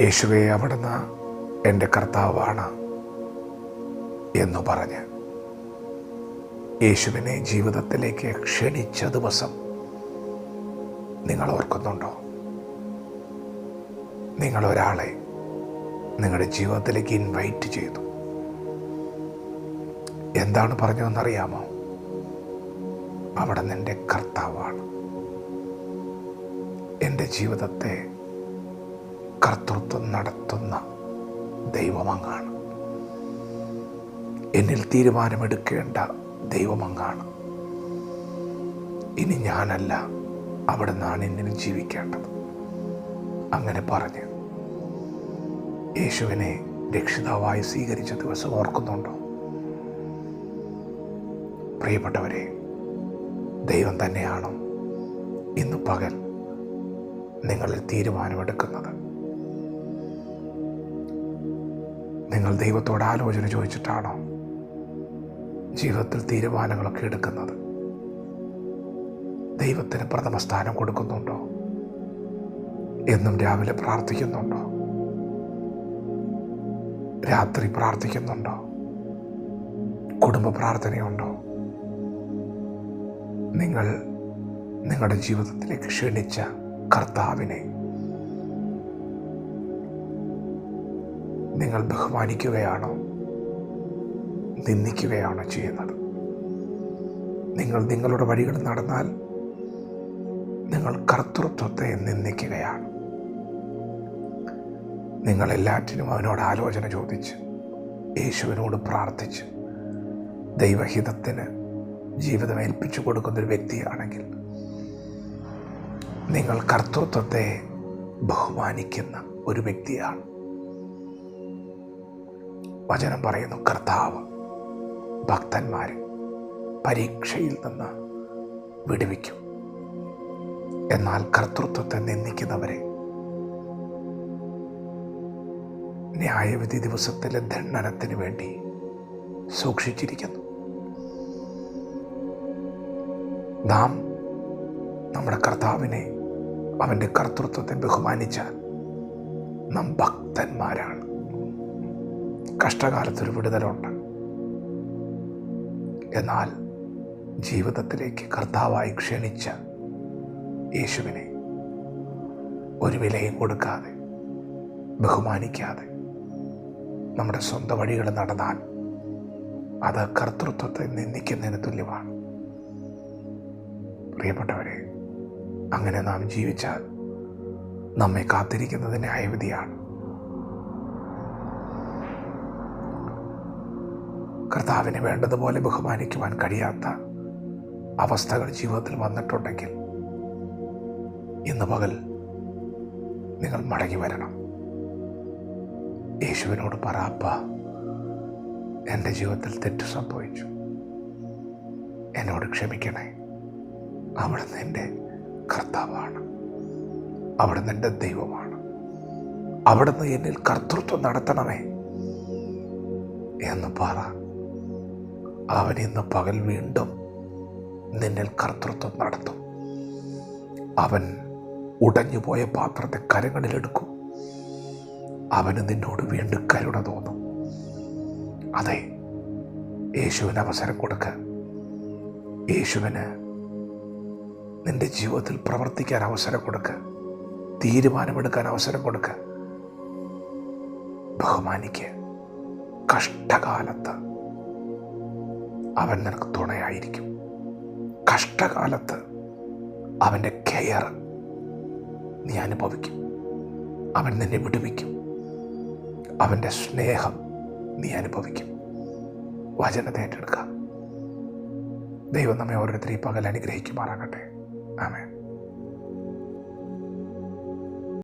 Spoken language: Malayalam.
യേശുവെ അവിടുന്ന് എന്റെ കർത്താവാണ് എന്ന് പറഞ്ഞ് യേശുവിനെ ജീവിതത്തിലേക്ക് ക്ഷണിച്ച ദിവസം നിങ്ങൾ ഓർക്കുന്നുണ്ടോ? നിങ്ങൾ ഒരാളെ നിങ്ങളുടെ ജീവിതത്തിലേക്ക് ഇൻവൈറ്റ് ചെയ്തു. എന്താണ് പറഞ്ഞതെന്നറിയാമോ? അവിടെ നിന്റെ കർത്താവാണ്. എന്റെ ജീവിതത്തെ കർത്തൃത്വം നടത്തുന്ന ദൈവമങ്ങാണ്. എന്നിൽ തീരുമാനമെടുക്കേണ്ട ദൈവമങ്ങാണ്. ഇനി ഞാനല്ല അവിടെ നിന്നാണ് എന്നിൽ ജീവിക്കേണ്ടത്. അങ്ങനെ പറഞ്ഞ് യേശുവിനെ രക്ഷിതാവായി സ്വീകരിച്ച ദിവസം ഓർക്കുന്നുണ്ടോ? പ്രിയപ്പെട്ടവരെ ദൈവം തന്നെയാണ് ഇന്ന് പകൽ നിങ്ങളിൽ തീരുമാനമെടുക്കുന്നത്? നിങ്ങൾ ദൈവത്തോട് ആലോചന ചോദിച്ചിട്ടാണോ ജീവിതത്തിൽ തീരുമാനങ്ങളൊക്കെ എടുക്കുന്നത്? ദൈവത്തിന് പ്രഥമ സ്ഥാനം കൊടുക്കുന്നുണ്ടോ? എന്നും രാവിലെ പ്രാർത്ഥിക്കുന്നുണ്ടോ? രാത്രി പ്രാർത്ഥിക്കുന്നുണ്ടോ? കുടുംബ പ്രാർത്ഥനയുണ്ടോ? നിങ്ങൾ നിങ്ങളുടെ ജീവിതത്തിലേക്ക് ക്ഷണിച്ച കർത്താവിനെ നിങ്ങൾ ബഹുമാനിക്കുകയാണോ? നിന്ദിക്കുകയാണോ ചെയ്യുന്നത്? നിങ്ങൾ നിങ്ങളുടെ വഴികൾ നടന്നാൽ നിങ്ങൾ കർത്തൃത്വത്തെ നിന്ദിക്കുകയാണ്. നിങ്ങൾ എല്ലാറ്റിനും അവനോട് ആലോചന ചോദിച്ച് യേശുവിനോട് പ്രാർത്ഥിച്ച് ദൈവഹിതത്തിന് ജീവിതം ഏൽപ്പിച്ചു കൊടുക്കുന്നൊരു വ്യക്തിയാണെങ്കിൽ നിങ്ങൾ കർത്തൃത്വത്തെ ബഹുമാനിക്കുന്ന ഒരു വ്യക്തിയാണ്. വചനം പറയുന്നു. കർത്താവ് ഭക്തന്മാരെ പരീക്ഷയിൽ നിന്ന് വിടുവിക്കും. എന്നാൽ കർത്തൃത്വത്തെ നിന്ദിക്കുന്നവരെ ന്യായവിധി ദിവസത്തിലെ ദണ്ഡനത്തിന് വേണ്ടി സൂക്ഷിച്ചിരിക്കുന്നു. നാം നമ്മുടെ കർത്താവിനെ അവന്റെ കർത്തൃത്വത്തെ ബഹുമാനിച്ചാൽ നാം ഭക്തന്മാരാണ്. കഷ്ടകാലത്തൊരു വിടുതലുണ്ട്. എന്നാൽ ജീവിതത്തിലേക്ക് കർത്താവായി ക്ഷണിച്ച യേശുവിനെ ഒരു വിലയും കൊടുക്കാതെ ബഹുമാനിക്കാതെ നമ്മുടെ സ്വന്തം വഴികൾ നടന്നാൽ അത് കർത്തൃത്വത്തെ നിന്ദിക്കുന്നതിന് തുല്യമാണ്. പ്രിയപ്പെട്ടവരെ അങ്ങനെ നാം ജീവിച്ചാൽ നമ്മെ കാത്തിരിക്കുന്നത് ന്യായവിധിയാണ്. കർത്താവിനെ വേണ്ടതുപോലെ ബഹുമാനിക്കുവാൻ കഴിയാത്ത അവസ്ഥകൾ ജീവിതത്തിൽ വന്നിട്ടുണ്ടെങ്കിൽ ഇന്ന് പകൽ നിങ്ങൾ മടങ്ങി വരണം. യേശുവിനോട് പറാപ്പ എന്റെ ജീവിതത്തിൽ തെറ്റ് സംഭവിച്ചു. എന്നോട് ക്ഷമിക്കണേ. അവിടുന്ന് എന്റെ കർത്താവാണ്. അവിടുന്ന് എന്റെ ദൈവമാണ്. അവിടുന്ന് എന്നിൽ കർത്തൃത്വം നടത്തണമേ. എന്ന് പറ. അവൻ ഇന്ന് പകൽ വീണ്ടും നിന്നിൽ കർത്തൃത്വം നടത്തും. അവൻ ഉടഞ്ഞുപോയ പാത്രത്തെ കരങ്ങളിലെടുക്കും അവന് നിന്നോട് വീണ്ടും കരുണ തോന്നും. അതെ യേശുവിന് അവസരം കൊടുക്കുക യേശുവിന് നിന്റെ ജീവിതത്തിൽ പ്രവർത്തിക്കാൻ അവസരം കൊടുക്കുക തീരുമാനമെടുക്കാൻ അവസരം കൊടുക്കുക ബഹുമാനിക്കുക കഷ്ടകാലത്ത് അവൻ നിനക്ക് തുണയായിരിക്കും. കഷ്ടകാലത്ത് അവന്റെ കെയർ നീ അനുഭവിക്കും. അവൻ നിന്നെ വിടുവിക്കും. അവന്റെ സ്നേഹം നീ അനുഭവിക്കും. വചനത്തെ ഏറ്റെടുക്കാം ദൈവം നമ്മെ ഓരോരുത്തരെയും പകൽ അനുഗ്രഹിക്കുമാറാകട്ടെ. ആമേൻ.